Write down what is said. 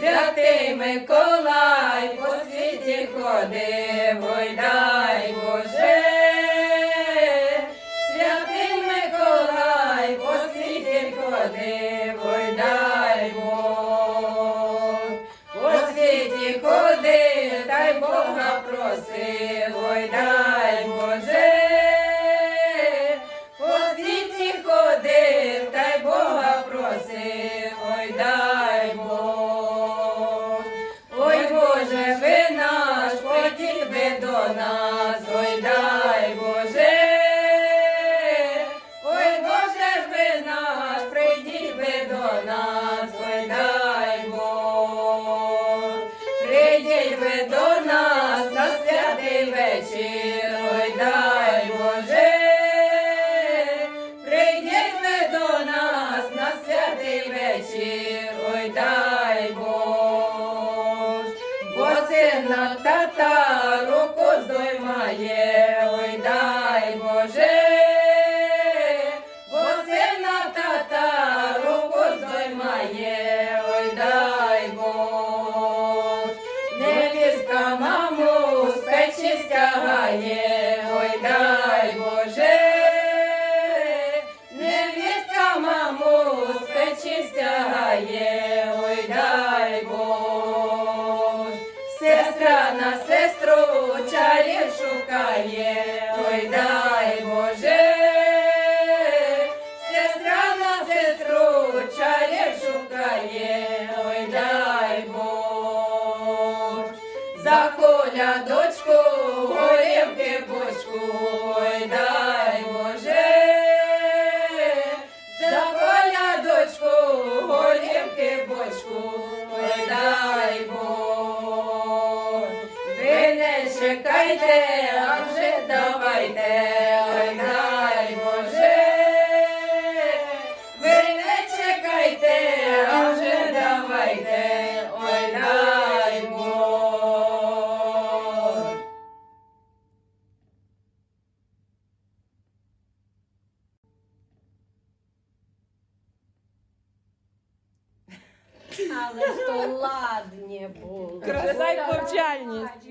Святий Миколай по світі ходив, до нас, ой дай Боже. Ой Боже, ж ви наш, прийдіть ви до нас, ой дай Бог. Прийдіть ви до нас на святий вечір, сина тата руку здоймає, ой дай Боже. Бо сина тата руку здоймає, ой дай Бог. Невістка маму з ой дай Боже. Невістка маму з На сестру чарів шукає, ой дай Боже. Сестра на сестру чарів шукає, ой дай Бог. За коля дочку, горівки бочку, ой дай Боже. За коля дочку, горівки бочку, чекайте, а вже давайте, ой дай Боже. Ви не чекайте, а вже давайте, ой дай Бог. Але ж то ладні були. Краса й повчальність.